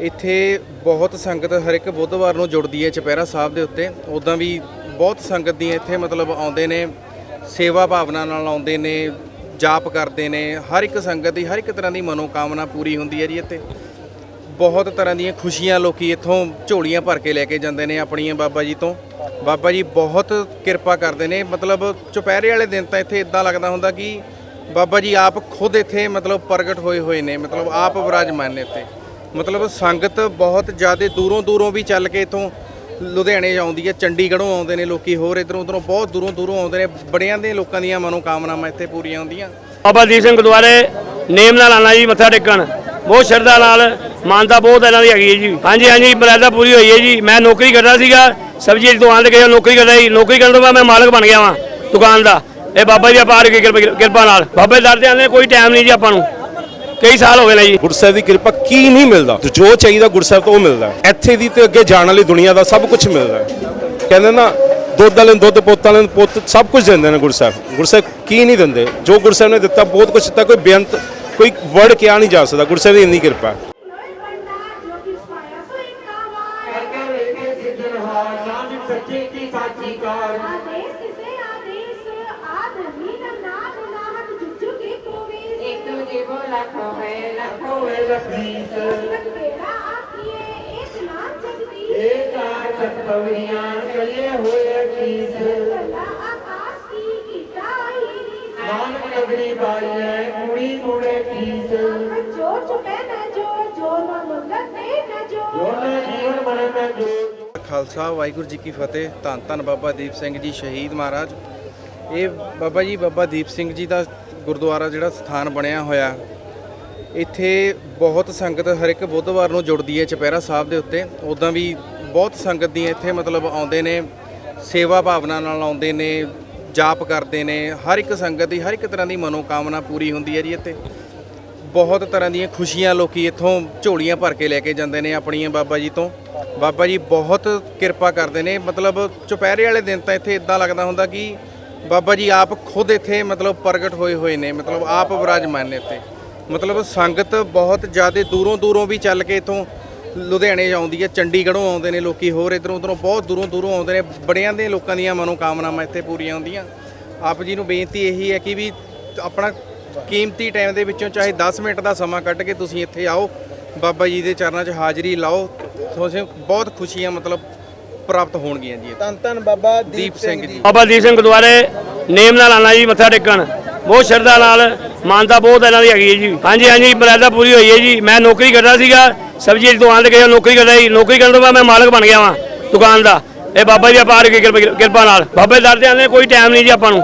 ਇੱਥੇ ਬਹੁਤ ਸੰਗਤ ਹਰ ਇੱਕ ਬੁੱਧਵਾਰ ਨੂੰ ਜੁੜਦੀ ਹੈ ਚੁਪਹਿਰਾ ਸਾਹਿਬ ਦੇ ਉੱਤੇ। ਉਦਾਂ ਵੀ ਬਹੁਤ ਸੰਗਤ ਦੀ ਇੱਥੇ ਮਤਲਬ ਆਉਂਦੇ ਨੇ, ਸੇਵਾ ਭਾਵਨਾ ਨਾਲ ਆਉਂਦੇ ਨੇ, ਜਾਪ ਕਰਦੇ ਨੇ। ਹਰ ਇੱਕ ਸੰਗਤ ਦੀ, ਹਰ ਇੱਕ ਤਰ੍ਹਾਂ ਦੀ ਮਨੋਕਾਮਨਾ ਪੂਰੀ ਹੁੰਦੀ ਹੈ ਜੀ ਇੱਥੇ। ਬਹੁਤ ਤਰ੍ਹਾਂ ਦੀਆਂ ਖੁਸ਼ੀਆਂ ਲੋਕੀ ਇੱਥੋਂ ਝੋਲੀਆਂ ਭਰ ਕੇ ਲੈ ਕੇ ਜਾਂਦੇ ਨੇ ਆਪਣੀਆਂ ਬਾਬਾ ਜੀ ਤੋਂ। ਬਾਬਾ ਜੀ ਬਹੁਤ ਕਿਰਪਾ ਕਰਦੇ ਨੇ। ਮਤਲਬ ਚੁਪਹਿਰੇ ਵਾਲੇ ਦਿਨ ਤਾਂ ਇੱਥੇ ਇਦਾਂ ਲੱਗਦਾ ਹੁੰਦਾ ਕਿ ਬਾਬਾ ਜੀ ਆਪ ਖੁਦ ਇੱਥੇ ਮਤਲਬ ਪ੍ਰਗਟ ਹੋਏ ਹੋਏ ਨੇ। ਮਤਲਬ ਆਪ ਵਿਰਾਜਮਾਨ ਨੇ ਇੱਥੇ। ਮਤਲਬ ਸੰਗਤ ਬਹੁਤ ਜ਼ਿਆਦਾ ਦੂਰੋਂ ਦੂਰੋਂ ਵੀ ਚੱਲ ਕੇ ਇੱਥੋਂ ਲੁਧਿਆਣੇ ਆਉਂਦੀ ਹੈ, ਚੰਡੀਗੜ੍ਹੋਂ ਆਉਂਦੇ ਨੇ ਲੋਕੀ, ਹੋਰ ਇਧਰੋਂ ਉਧਰੋਂ ਬਹੁਤ ਦੂਰੋਂ ਦੂਰੋਂ ਆਉਂਦੇ ਨੇ, ਬੜਿਆਂ ਦੇ ਲੋਕਾਂ ਦੀਆਂ ਮਨੋਕਾਮਨਾਵਾਂ ਇੱਥੇ ਪੂਰੀਆਂ ਹੁੰਦੀਆਂ। ਬਾਬਾ ਦੀਪ ਸਿੰਘ ਗੁਰਦੁਆਰੇ, ਨੇਮ ਨਾਲ ਆਣਾ ਜੀ, ਮੱਥਾ ਟੇਕਣ। ਬਹੁਤ ਸ਼ਰਧਾ ਨਾਲ, ਮਾਨਤਾ ਬਹੁਤ ਇਹਨਾਂ ਦੀ ਹੈਗੀ ਹੈ ਜੀ। ਹਾਂਜੀ ਹਾਂਜੀ, ਮਰਿਆਦਾ ਪੂਰੀ ਹੋਈ ਹੈ ਜੀ। ਮੈਂ ਨੌਕਰੀ ਕਰਦਾ ਸੀਗਾ, ਸਬਜ਼ੀ ਦੀ ਦੁਕਾਨ ਤੇ ਗਿਆ, ਨੌਕਰੀ ਕਰਦਾ ਸੀ ਨੌਕਰੀ ਕਰਨ ਤੋਂ ਬਾਅਦ ਮੈਂ ਮਾਲਕ ਬਣ ਗਿਆ ਵਾਂ ਦੁਕਾਨ ਦਾ। ਇਹ ਬਾਬਾ ਜੀ ਅਪਾਰ ਕਿਰਪਾ ਨਾਲ। ਬਾਬੇ ਦਰ ਦੇ ਆਂਦੇ ਕੋਈ ਟਾਈਮ ਨਹੀਂ ਜੀ ਆਪਾਂ ਨੂੰ। ਕਈ ਸਾਲ ਹੋ ਗਏ ਨੇ ਜੀ। ਗੁਰਸਾਹਿਬ ਦੀ ਕਿਰਪਾ ਕੀ ਨਹੀਂ ਮਿਲਦਾ। ਤੇ ਜੋ ਚਾਹੀਦਾ ਗੁਰਸਾਹਿਬ ਤੋਂ ਉਹ ਮਿਲਦਾ। ਇੱਥੇ ਦੀ ਤੇ ਅੱਗੇ ਜਾਣ ਵਾਲੀ ਦੁਨੀਆ ਦਾ ਸਭ ਕੁਝ ਮਿਲਦਾ ਹੈ। ਕਹਿੰਦੇ ਨਾ ਦੁੱਧ ਵਾਲੇ ਨੂੰ ਦੁੱਧ ਪੁੱਤ ਵਾਲੇ ਨੂੰ ਪੁੱਤ ਸਭ ਕੁਝ ਦਿੰਦੇ ਨੇ ਗੁਰਸਾਹਿਬ ਗੁਰਸਾਹਿਬ ਕੀ ਨਹੀਂ ਦਿੰਦੇ। ਜੋ ਗੁਰਸਾਹਿਬ ਨੇ ਦਿੱਤਾ ਬਹੁਤ ਕੁਝ ਦਿੱਤਾ ਕੋਈ ਬੇਅੰਤ ਕੋਈ ਵਰਡ ਕਿਹਾ ਨਹੀਂ ਜਾ ਸਕਦਾ। ਗੁਰਸਾਹਿਬ ਦੀ ਇੰਨੀ ਕਿਰਪਾ ਸੱਚੇ ਕੀ ਸਾਚੀ ਕਾਰ। ਜੀਵੋ ਲੱਖ ਹੋਏ ਲੱਖ ਹੋਵੇ ਲਖੀਸ ਇਹ ਚਾਰ ਸਤਪਵੀਆਂ ਚਲੇ ਹੋਏ ਕੀਸ ਨਾਨਕ ਨਗਰੀ ਬਾਈਏ ਕੁੜੀ ਕੁੜੇ ਕੀਸ ਜੋ ਨਾ ਜੀਵਨ ਮਰਨ ਮੈਂ ਜੋ ਖਾਲਸਾ, ਵਾਹਿਗੁਰੂ ਜੀ ਕੀ ਫਤਿਹ। ਧੰਨ ਧੰਨ ਬਾਬਾ ਦੀਪ ਸਿੰਘ ਜੀ ਸ਼ਹੀਦ ਮਹਾਰਾਜ। ਇਹ ਬਾਬਾ ਜੀ, ਬਾਬਾ ਦੀਪ ਸਿੰਘ ਜੀ ਦਾ ਗੁਰਦੁਆਰਾ ਜਿਹੜਾ ਸਥਾਨ ਬਣਿਆ ਹੋਇਆ ਇੱਥੇ ਬਹੁਤ ਸੰਗਤ ਹਰ ਇੱਕ ਬੁੱਧਵਾਰ ਨੂੰ ਜੁੜਦੀ ਹੈ ਚੁਪਹਿਰਾ ਸਾਹਿਬ ਦੇ ਉੱਤੇ। ਉਦਾਂ ਵੀ ਬਹੁਤ ਸੰਗਤ ਦੀ ਇੱਥੇ ਮਤਲਬ ਆਉਂਦੇ ਨੇ, ਸੇਵਾ ਭਾਵਨਾ ਨਾਲ ਆਉਂਦੇ ਨੇ, ਜਾਪ ਕਰਦੇ ਨੇ। ਹਰ ਇੱਕ ਸੰਗਤ ਦੀ, ਹਰ ਇੱਕ ਤਰ੍ਹਾਂ ਦੀ ਮਨੋਕਾਮਨਾ ਪੂਰੀ ਹੁੰਦੀ ਹੈ ਜੀ ਇੱਥੇ। ਬਹੁਤ ਤਰ੍ਹਾਂ ਦੀਆਂ ਖੁਸ਼ੀਆਂ ਲੋਕੀ ਇੱਥੋਂ ਝੋਲੀਆਂ ਭਰ ਕੇ ਲੈ ਕੇ ਜਾਂਦੇ ਨੇ ਆਪਣੀਆਂ ਬਾਬਾ ਜੀ ਤੋਂ। ਬਾਬਾ ਜੀ ਬਹੁਤ ਕਿਰਪਾ ਕਰਦੇ ਨੇ। ਮਤਲਬ ਚੁਪਹਿਰੇ ਵਾਲੇ ਦਿਨ ਤਾਂ ਇੱਥੇ ਇਦਾਂ ਲੱਗਦਾ ਹੁੰਦਾ ਕਿ ਬਾਬਾ ਜੀ ਆਪ ਖੁਦ ਇੱਥੇ ਮਤਲਬ ਪ੍ਰਗਟ ਹੋਏ ਹੋਏ ਨੇ, ਮਤਲਬ ਆਪ ਵਿਰਾਜਮਾਨ ਨੇ ਇੱਥੇ। ਮਤਲਬ ਸੰਗਤ ਬਹੁਤ ਜ਼ਿਆਦਾ ਦੂਰੋਂ ਦੂਰੋਂ ਵੀ ਚੱਲ ਕੇ ਇੱਥੋਂ ਲੁਧਿਆਣੇ ਆਉਂਦੀ ਹੈ ਚੰਡੀਗੜ੍ਹੋਂ ਆਉਂਦੇ ਨੇ ਲੋਕੀ ਹੋਰ ਇਧਰੋਂ ਉਧਰੋਂ ਬਹੁਤ ਦੂਰੋਂ ਦੂਰੋਂ ਆਉਂਦੇ ਨੇ ਬੜਿਆਂ ਦੇ ਲੋਕਾਂ ਦੀਆਂ ਮਨੋਕਾਮਨਾਵਾਂ ਇੱਥੇ ਪੂਰੀਆਂ ਹੁੰਦੀਆਂ। ਆਪ ਜੀ ਨੂੰ ਬੇਨਤੀ ਇਹੀ ਹੈ ਕਿ ਵੀ ਆਪਣਾ ਕੀਮਤੀ ਟਾਈਮ ਦੇ ਵਿੱਚੋਂ ਚਾਹੇ 10 ਮਿੰਟ ਦਾ ਸਮਾਂ ਕੱਢ ਕੇ ਤੁਸੀਂ ਇੱਥੇ ਆਓ ਬਾਬਾ ਜੀ ਦੇ ਚਰਨਾਂ 'ਚ ਹਾਜ਼ਰੀ ਲਾਓ ਤੁਹਾਨੂੰ ਬਹੁਤ ਖੁਸ਼ੀਆਂ ਮਤਲਬ ਪ੍ਰਾਪਤ ਹੋਣਗੀਆਂ ਜੀ ਧੰਨ ਧੰਨ ਬਾਬਾ ਦੀਪ ਸਿੰਘ ਜੀ। ਬਾਬਾ ਦੀਪ ਸਿੰਘ ਗੁਰਦੁਆਰੇ ਨੇਮ ਨਾਲ ਆਣਾ ਜੀ ਮੱਥਾ ਟੇਕਣ। ਬਹੁਤ ਸ਼ਰਧਾ ਨਾਲ, ਮਾਨਤਾ ਬਹੁਤ ਇਹਨਾਂ ਦੀ ਹੈਗੀ ਹੈ ਜੀ। ਹਾਂਜੀ ਹਾਂਜੀ, ਮਰਿਆਦਾ ਪੂਰੀ ਹੋਈ ਹੈ ਜੀ। ਮੈਂ ਨੌਕਰੀ ਕਰਦਾ ਸੀਗਾ, ਸਬਜ਼ੀ ਦੀ ਦੁਕਾਨ ਤੇ ਗਿਆ ਨੌਕਰੀ ਕਰਦਾ ਸੀ ਨੌਕਰੀ ਕਰਨ ਤੋਂ ਬਾਅਦ ਮੈਂ ਮਾਲਕ ਬਣ ਗਿਆ ਵਾਂ, ਦੁਕਾਨ ਦਾ। ਇਹ ਬਾਬਾ ਜੀ ਅਪਾਰ ਕੀ ਕਿਰਪਾ ਕਿਰਪਾ ਨਾਲ। ਬਾਬੇ ਦਰ ਦੇ ਆਂਦੇ ਕੋਈ ਟਾਈਮ ਨਹੀਂ ਜੀ ਆਪਾਂ ਨੂੰ।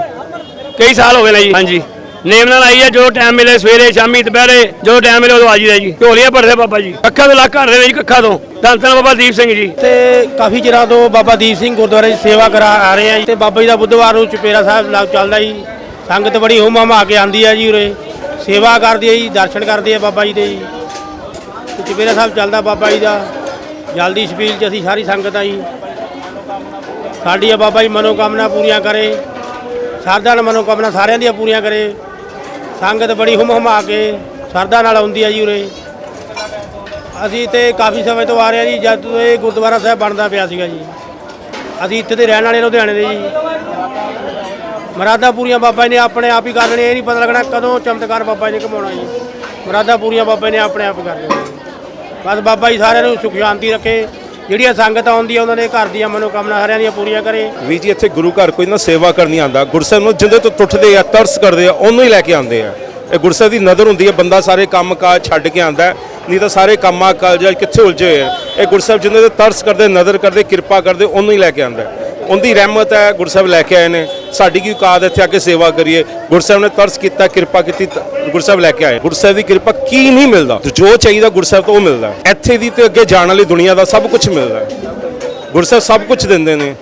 ਕਈ ਸਾਲ ਹੋ ਗਏ ਨੇ ਜੀ। ਹਾਂਜੀ। ਨੇਮ ਨਾਲ ਆਈ ਹੈ ਜੋ ਟਾਈਮ ਮਿਲੇ ਸਵੇਰੇ, ਸ਼ਾਮੀ, ਦੁਪਹਿਰੇ ਜੋ ਟਾਈਮ ਮਿਲੇ ਉਦੋਂ ਆ ਜੀਦਾ ਜੀ। ਢੋਲੀਆਂ ਭਰਦੇ ਬਾਬਾ ਜੀ। ਅੱਖਾਂ ਤੋਂ ਲੱਖ ਘਰ ਦੇ ਵਿੱਚ ਕੱਖਾਂ ਤੋਂ। ਧੰਨ ਧੰਨ ਬਾਬਾ ਦੀਪ ਸਿੰਘ ਜੀ। ਤੇ ਕਾਫੀ ਚਿਰਾਂ ਤੋਂ ਬਾਬਾ ਦੀਪ ਸਿੰਘ ਗੁਰਦੁਆਰੇ 'ਚ ਸੇਵਾ ਕਰਾ ਆ ਰਹੇ ਆ ਜੀ। ਤੇ ਬਾਬਾ ਜੀ ਦਾ ਬੁੱਧਵਾਰ ਨੂੰ ਚੁਪੇਰਾ ਸਾਹਿਬ ਲੱਗ ਚੱਲਦਾ ਜੀ। ਸੰਗਤ ਬੜੀ ਹੋਮ ਹਮਾ ਕੇ ਆਂਦੀ ਆ ਜੀ ਉਰੇ। ਸੇਵਾ ਕਰਦੀ ਆ ਜੀ, ਦਰਸ਼ਨ ਕਰਦੇ ਆ ਬਾਬਾ ਜੀ ਦੇ ਜੀ। ਤੇ ਚੁਪੇਰਾ ਸਾਹਿਬ ਚੱਲਦਾ ਬਾਬਾ ਜੀ ਦਾ। ਜਲਦੀ ਛਪੀਲ 'ਚ ਅਸੀਂ ਸਾਰੀ ਸੰਗਤ ਆ ਜੀ। ਸਾਡੀ ਆ ਬਾਬਾ ਜੀ ਮਨੋਕਾਮਨਾ ਪੂਰੀਆਂ ਕਰੇ। ਸਰਦਾ ਨਾਲ ਮਨੋਕਾਮਨਾ ਸਾਰਿਆਂ ਦੀਆਂ ਪੂਰੀਆਂ ਕਰੇ। ਸੰਗਤ ਬੜੀ ਹੁਮ ਹਮਾ ਕੇ ਸਰਦਾ ਨਾਲ ਆਉਂਦੀ ਆ ਜੀ ਉਰੇ। ਅਸੀਂ ਤੇ ਕਾਫੀ ਸਮੇਂ ਤੋਂ ਆ ਰਹੇ ਹਾਂ ਜੀ, ਜਦ ਤੋਂ ਇਹ ਗੁਰਦੁਆਰਾ ਸਾਹਿਬ ਬਣਦਾ ਪਿਆ ਸੀਗਾ ਜੀ। ਅਸੀਂ ਇੱਥੇ ਦੇ ਰਹਿਣ ਵਾਲੇ ਲੁਧਿਆਣੇ ਦੇ ਜੀ। ਮਰਾਦਾ ਪੂਰੀਆਂ ਬਾਬਾ ਜੀ ਨੇ ਆਪਣੇ ਆਪ ਹੀ ਕਰ ਲੈਣੇ ਇਹ ਨਹੀਂ ਪਤਾ ਲੱਗਣਾ ਕਦੋਂ ਚਮਤਕਾਰ ਬਾਬਾ ਜੀ ਨੇ ਕਮਾਉਣਾ ਜੀ। ਮਰਾਦਾ ਪੂਰੀਆਂ ਬਾਬਾ ਜੀ ਨੇ ਆਪਣੇ ਆਪ ਕਰ ਲੈਣੀਆਂ ਬਸ ਬਾਬਾ ਜੀ ਸਾਰਿਆਂ ਨੂੰ ਸੁਖ ਸ਼ਾਂਤੀ ਰੱਖੇ। ਜਿਹੜੀਆਂ ਸੰਗਤ ਆਉਂਦੀ ਆ ਉਹਨਾਂ ਦੇ ਘਰ ਦੀਆਂ ਮਨੋਕਾਮਨਾ ਸਾਰਿਆਂ ਦੀਆਂ ਪੂਰੀਆਂ ਕਰੇ। ਵੀ ਜੀ, ਇੱਥੇ ਗੁਰੂ ਘਰ ਕੋਈ ਨਾ ਸੇਵਾ ਕਰਨੀ ਆਂਦਾ ਗੁਰਸਾਹਿਬ ਨੂੰ ਜਿੰਦੇ ਤੋਂ ਟੁੱਟਦੇ ਆ, ਤਰਸ ਕਰਦੇ ਆ, ਉਹਨੂੰ ਹੀ ਲੈ ਕੇ ਆਉਂਦੇ ਆ। ਇਹ ਗੁਰਸਾਹਿਬ ਦੀ ਨਜ਼ਰ ਹੁੰਦੀ ਹੈ, ਬੰਦਾ ਸਾਰੇ ਕੰਮ ਕਾਜ ਛੱਡ ਕੇ ਆਂਦਾ ਨਹੀਂ ਤਾਂ ਸਾਰੇ ਕੰਮਾਂ ਕਾਜ ਕਿੱਥੇ ਉਲਝੇ ਹੋਏ ਆ। ਇਹ ਗੁਰਸਾਹਿਬ ਜਿੰਦੇ ਤੇ ਤਰਸ ਕਰਦੇ, ਨਜ਼ਰ ਕਰਦੇ, ਕਿਰਪਾ ਕਰਦੇ, ਉਹਨੂੰ ਹੀ ਲੈ ਕੇ ਆਂਦਾ ਉਹਦੀ ਰਹਿਮਤ ਹੈ ਗੁਰਸਾਹਿਬ ਲੈ ਕੇ ਆਏ ਨੇ ਸਾਡੀ ਕੀ ਔਕਾਤ ਇੱਥੇ ਆ ਕੇ ਸੇਵਾ ਕਰੀਏ ਗੁਰਸਾਹਿਬ ਨੇ ਤਰਸ ਕੀਤਾ ਕਿਰਪਾ ਕੀਤੀ ਤਾਂ ਗੁਰਸਾਹਿਬ ਲੈ ਕੇ ਆਏ ਗੁਰਸਾਹਿਬ ਦੀ ਕਿਰਪਾ ਕੀ ਨਹੀਂ ਮਿਲਦਾ ਜੋ ਚਾਹੀਦਾ ਗੁਰਸਾਹਿਬ ਤੋਂ ਉਹ ਮਿਲਦਾ ਇੱਥੇ ਦੀ ਤੇ ਅੱਗੇ ਜਾਣ ਵਾਲੀ ਦੁਨੀਆ ਦਾ ਸਭ ਕੁਝ ਮਿਲਦਾ ਹੈ। ਗੁਰਸਾਹਿਬ ਸਭ ਕੁਝ ਦਿੰਦੇ ਨੇ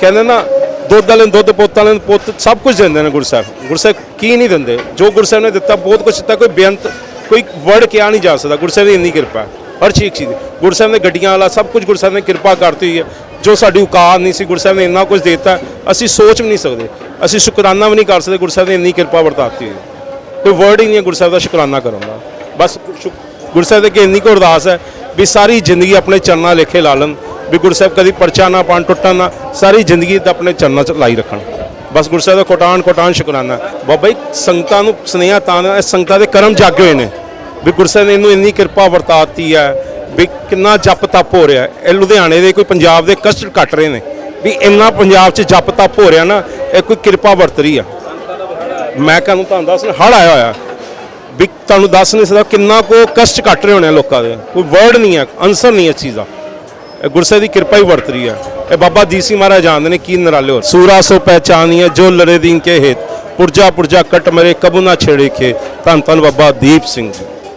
ਕਹਿੰਦੇ ਨਾ ਦੁੱਧ ਵਾਲੇ ਨੂੰ ਦੁੱਧ ਪੁੱਤ ਵਾਲੇ ਨੂੰ ਪੁੱਤ ਸਭ ਕੁਝ ਦਿੰਦੇ ਨੇ ਗੁਰਸਾਹਿਬ ਗੁਰਸਾਹਿਬ ਕੀ ਨਹੀਂ ਦਿੰਦੇ ਜੋ ਗੁਰਸਾਹਿਬ ਨੇ ਦਿੱਤਾ ਬਹੁਤ ਕੁਝ ਦਿੱਤਾ ਕੋਈ ਬੇਅੰਤ ਕੋਈ ਵਰਡ ਕਿਹਾ ਨਹੀਂ ਜਾ ਸਕਦਾ ਗੁਰਸਾਹਿਬ ਦੀ ਇੰਨੀ ਕਿਰਪਾ ਹਰ ਚੀਜ਼ ਚੀਜ਼ ਦੀ। ਗੁਰਸਾਹਿਬ ਨੇ ਗੱਡੀਆਂ ਵਾਲਾ ਸਭ ਕੁਝ ਗੁਰਸਾਹਿਬ ਨੇ ਕਿਰਪਾ ਕਰਤੀ ਹੋਈ ਹੈ ਜੋ ਸਾਡੀ ਔਕਾਤ ਨਹੀਂ ਸੀ ਗੁਰਸਾਹਿਬ ਨੇ ਇੰਨਾ ਕੁਝ ਦਿੱਤਾ ਅਸੀਂ ਸੋਚ ਵੀ ਨਹੀਂ ਸਕਦੇ। ਅਸੀਂ ਸ਼ੁਕਰਾਨਾ ਵੀ ਨਹੀਂ ਕਰ ਸਕਦੇ ਗੁਰਸਾਹਿਬ ਨੇ ਇੰਨੀ ਕਿਰਪਾ ਵਰਤਾਤੀ ਕੋਈ ਵਰਡ ਹੀ ਨਹੀਂ ਹੈ ਗੁਰਸਾਹਿਬ ਦਾ ਸ਼ੁਕਰਾਨਾ ਕਰਨ ਦਾ। ਬਸ ਸ਼ੁਕ- ਗੁਰਸਾਹਿਬ ਦੇ ਅੱਗੇ ਇੰਨੀ ਕੁ ਅਰਦਾਸ ਹੈ ਵੀ ਸਾਰੀ ਜ਼ਿੰਦਗੀ ਆਪਣੇ ਚਰਨਾਂ ਲੇਖੇ ਲਾ ਲੈਣ ਵੀ ਗੁਰਸਾਹਿਬ ਕਦੀ ਪਰਚਾ ਨਾ ਪਾਣ ਟੁੱਟਣ ਨਾ ਸਾਰੀ ਜ਼ਿੰਦਗੀ ਤਾਂ ਆਪਣੇ ਚਰਨਾਂ 'ਚ ਲਾਈ ਰੱਖਣ। ਬਸ ਗੁਰਸਾਹਿਬ ਦਾ ਕੋਟਾਨ ਕੋਟਾਨ ਸ਼ੁਕਰਾਨਾ। ਬਾਬਾ ਜੀ ਸੰਗਤਾਂ ਨੂੰ ਸੁਨੇਹਾ ਤਾਂ ਦੇਣਾ, ਸੰਗਤਾਂ ਦੇ ਕਰਮ ਜਾਗੇ ਹੋਏ ਨੇ। ਵੀ ਗੁਰਸਾਹਿਬ ਨੇ ਇਹਨੂੰ ਇੰਨੀ ਕਿਰਪਾ ਵਰਤਾਤੀ ਹੈ ਵੀ ਕਿੰਨਾ ਜਪ ਤੱਪ ਹੋ ਰਿਹਾ ਇਹ ਲੁਧਿਆਣੇ ਦੇ ਕੋਈ ਪੰਜਾਬ ਦੇ ਕਸ਼ਟ ਕੱਟ ਰਹੇ ਨੇ। ਵੀ ਇੰਨਾ ਪੰਜਾਬ 'ਚ ਜਪ ਤੱਪ ਹੋ ਰਿਹਾ ਨਾ, ਇਹ ਕੋਈ ਕਿਰਪਾ ਵਰਤ ਰਹੀ ਆ। ਮੈਂ ਤੁਹਾਨੂੰ ਤੁਹਾਨੂੰ ਦੱਸ ਹੜ ਆਇਆ ਹੋਇਆ। ਵੀ ਤੁਹਾਨੂੰ ਦੱਸ ਨਹੀਂ ਸਕਦਾ ਕਿੰਨਾ ਕੋ ਕਸ਼ਟ ਕੱਟ ਰਹੇ ਹੋਣੇ ਆ ਲੋਕਾਂ ਦੇ। ਕੋਈ ਵਰਡ ਨਹੀਂ ਹੈ ਆਨਸਰ ਨਹੀਂ ਹੈ ਇਸ ਚੀਜ਼ ਇਹ ਗੁਰਸੇ ਦੀ ਕਿਰਪਾ ਹੀ ਵਰਤ ਰਹੀ ਹੈ ਇਹ ਬਾਬਾ ਦੀਸੀ ਮਹਾਰਾਜ ਜਾਣਦੇ ਨੇ ਕੀ ਨਰਾਲੇ ਹੋਰ ਸੂਰਾ ਸੋ ਪਹਿਚਾਨੀਏ ਜੋ ਲੜੇ ਦਿਨ ਕੇ ਹੇਤ। ਪੁਰਜਾ ਪੁਰਜਾ ਕਟ ਮਰੇ, ਕਬੂ ਨਾ ਛੇੜੇ ਕੇ ਧੰਨ ਧੰਨ ਬਾਬਾ ਦੀਪ ਸਿੰਘ ਜੀ।